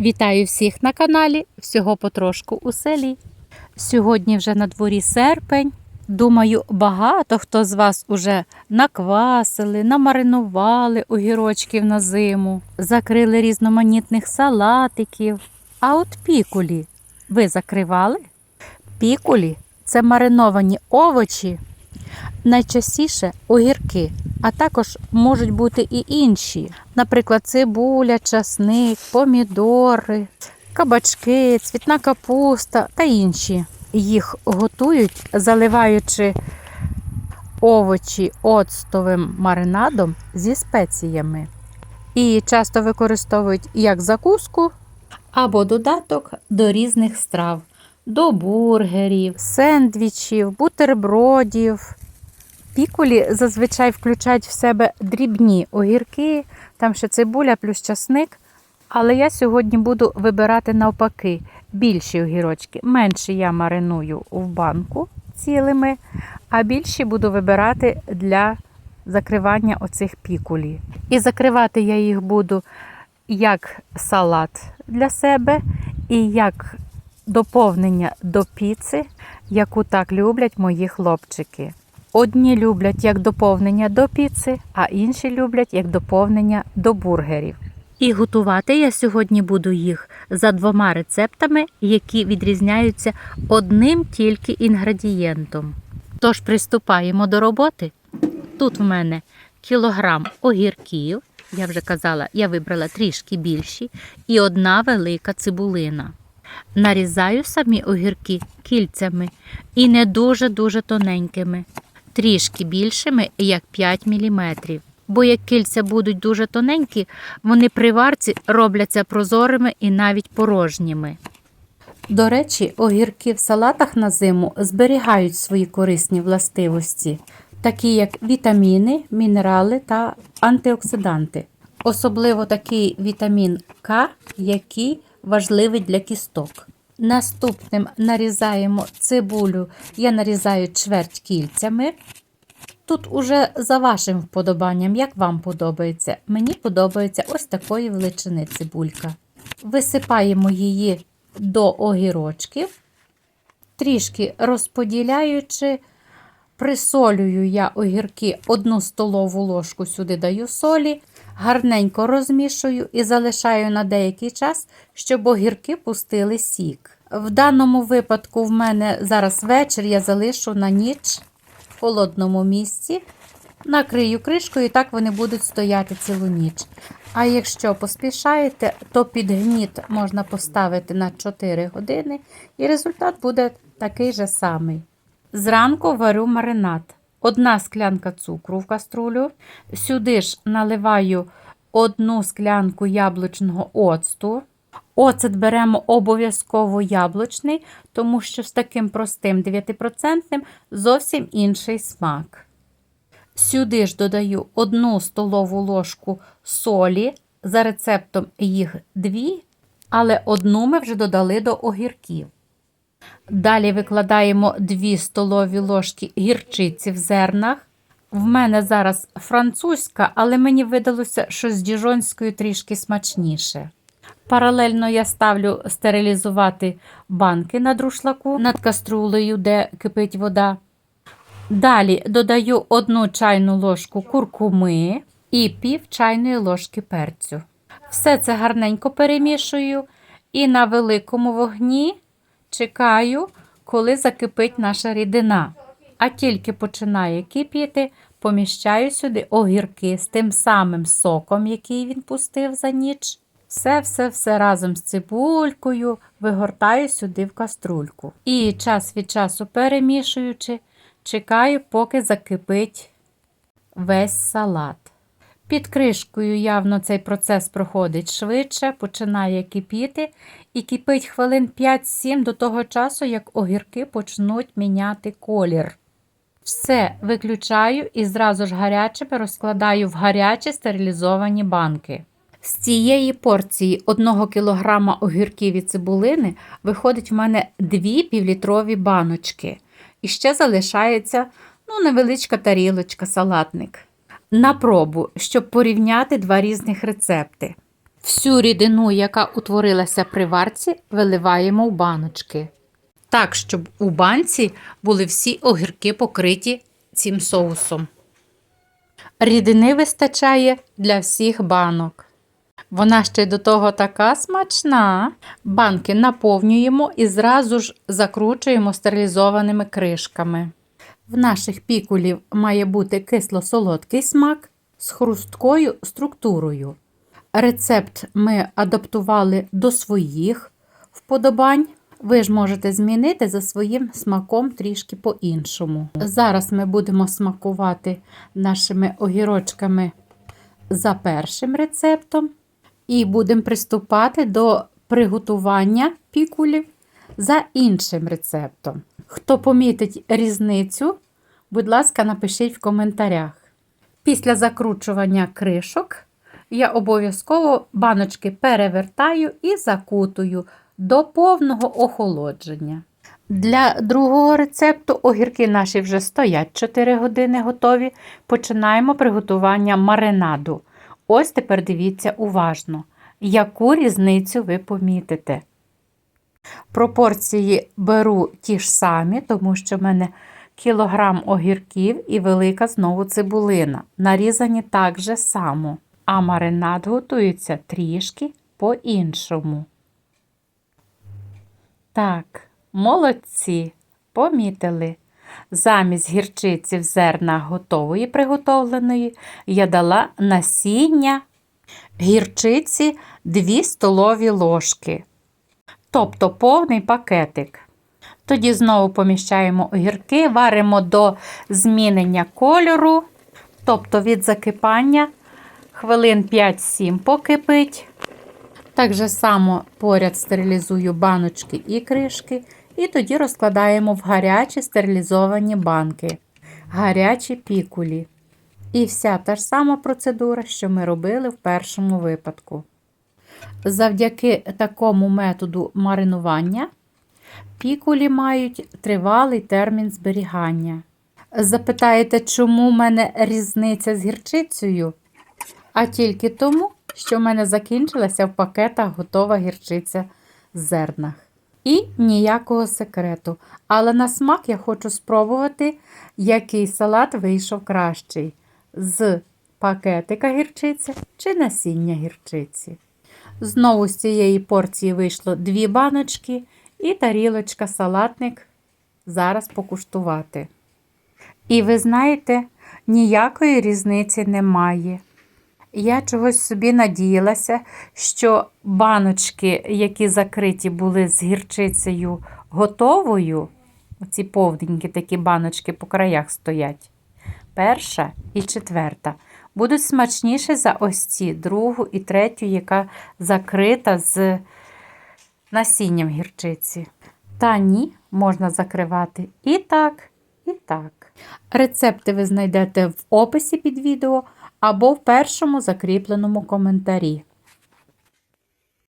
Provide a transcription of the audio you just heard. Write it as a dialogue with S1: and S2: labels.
S1: Вітаю всіх на каналі Всього потрошку у селі. Сьогодні вже на дворі серпень. Думаю, багато хто з вас уже наквасили, намаринували огірочків на зиму, закрили різноманітних салатиків. А от пікулі ви закривали? Пікулі це мариновані овочі, найчастіше огірки, а також можуть бути і інші, наприклад, цибуля, часник, помідори, кабачки, цвітна капуста та інші. Їх готують, заливаючи овочі оцтовим маринадом зі спеціями. І часто використовують як закуску або додаток до різних страв, до бургерів, сендвічів, бутербродів. Пікулі зазвичай включають в себе дрібні огірки, там ще цибуля плюс часник. Але я сьогодні буду вибирати навпаки більші огірочки. Менші я мариную в банку цілими, а більші буду вибирати для закривання оцих пікулі. І закривати я їх буду як салат для себе і як доповнення до піци, яку так люблять мої хлопчики. Одні люблять як доповнення до піци, а інші люблять як доповнення до бургерів. І готувати я сьогодні буду їх за двома рецептами, які відрізняються одним тільки інгредієнтом. Тож приступаємо до роботи. Тут в мене кілограм огірків, я вже казала, я вибрала трішки більші, і одна велика цибулина. Нарізаю самі огірки кільцями і не дуже-дуже тоненькими, трішки більшими, як 5 мм. Бо як кільця будуть дуже тоненькі, вони при варці робляться прозорими і навіть порожніми. До речі, огірки в салатах на зиму зберігають свої корисні властивості, такі як вітаміни, мінерали та антиоксиданти. Особливо такий вітамін К, який важливий для кісток. Наступним нарізаємо цибулю, я нарізаю чверть кільцями. Тут уже за вашим вподобанням, як вам подобається. Мені подобається ось такої величини цибулька. Висипаємо її до огірочків, трішки розподіляючи, присолюю я огірки одну столову ложку сюди даю солі, гарненько розмішую і залишаю на деякий час, щоб огірки пустили сік. В даному випадку в мене зараз вечір я залишу на ніч в холодному місці. Накрию кришкою, і так вони будуть стояти цілу ніч. А якщо поспішаєте, то під гніт можна поставити на 4 години, і результат буде такий же самий. Зранку варю маринад. Одна склянка цукру в каструлю. Сюди ж наливаю одну склянку яблучного оцту. Оцет беремо обов'язково яблучний, тому що з таким простим 9% зовсім інший смак. Сюди ж додаю 1 столову ложку солі. За рецептом їх 2, але одну ми вже додали до огірків. Далі викладаємо 2 столові ложки гірчиці в зернах. В мене зараз французька, але мені видалося, що з діжонською трішки смачніше. Паралельно я ставлю стерилізувати банки на друшлаку над каструлею, де кипить вода. Далі додаю 1 чайну ложку куркуми і пів чайної ложки перцю. Все це гарненько перемішую і на великому вогні чекаю, коли закипить наша рідина. А тільки починає кипіти, поміщаю сюди огірки з тим самим соком, який він пустив за ніч. Все-все-все разом з цибулькою вигортаю сюди в каструльку. І час від часу перемішуючи, чекаю, поки закипить весь салат. Під кришкою явно цей процес проходить швидше, починає кипіти і кипить хвилин 5-7 до того часу, як огірки почнуть міняти колір. Все виключаю і зразу ж гарячими розкладаю в гарячі стерилізовані банки. З цієї порції 1 кг огірків і цибулини виходить в мене 2 півлітрові баночки. І ще залишається ну, невеличка тарілочка, салатник. На пробу, щоб порівняти два різних рецепти. Всю рідину, яка утворилася при варці, виливаємо в баночки. Так, щоб у банці були всі огірки покриті цим соусом. Рідини вистачає для всіх банок. Вона ще й до того така смачна. Банки наповнюємо і зразу ж закручуємо стерилізованими кришками. В наших пікулів має бути кисло-солодкий смак з хрусткою структурою. Рецепт ми адаптували до своїх вподобань. Ви ж можете змінити за своїм смаком трішки по-іншому. Зараз ми будемо смакувати нашими огірочками за першим рецептом і будемо приступати до приготування пікулів за іншим рецептом. Хто помітить різницю, будь ласка, напишіть в коментарях. Після закручування кришок я обов'язково баночки перевертаю і закутую до повного охолодження. Для другого рецепту огірки наші вже стоять 4 години готові. Починаємо приготування маринаду. Ось тепер дивіться уважно, яку різницю ви помітите. Пропорції беру ті ж самі, тому що в мене кілограм огірків і велика знову цибулина. Нарізані так же само, а маринад готується трішки по-іншому. Так, молодці, помітили. Замість гірчиці в зернах готової приготовленої я дала насіння гірчиці 2 столові ложки, тобто повний пакетик. Тоді знову поміщаємо огірки, варимо до змінення кольору, тобто від закипання хвилин 5-7 покипить. Так же само поряд стерилізую баночки і кришки, і тоді розкладаємо в гарячі стерилізовані банки, гарячі пікулі. І вся та ж сама процедура, що ми робили в першому випадку. Завдяки такому методу маринування пікулі мають тривалий термін зберігання. Запитаєте, чому в мене різниця з гірчицею? А тільки тому, що в мене закінчилася в пакетах готова гірчиця з зернах. І ніякого секрету. Але на смак я хочу спробувати, який салат вийшов кращий: з пакетика гірчиці чи насіння гірчиці. Знову з цієї порції вийшло дві баночки і тарілочка салатник. Зараз покуштувати. І ви знаєте, ніякої різниці немає. Я чогось собі надіялася, що баночки, які закриті були з гірчицею готовою, ці повненькі такі баночки по краях стоять, перша і четверта, будуть смачніші за ось ці другу і третю, яка закрита з насінням гірчиці. Та ні, можна закривати і так, і так. Рецепти ви знайдете в описі під відео або в першому закріпленому коментарі.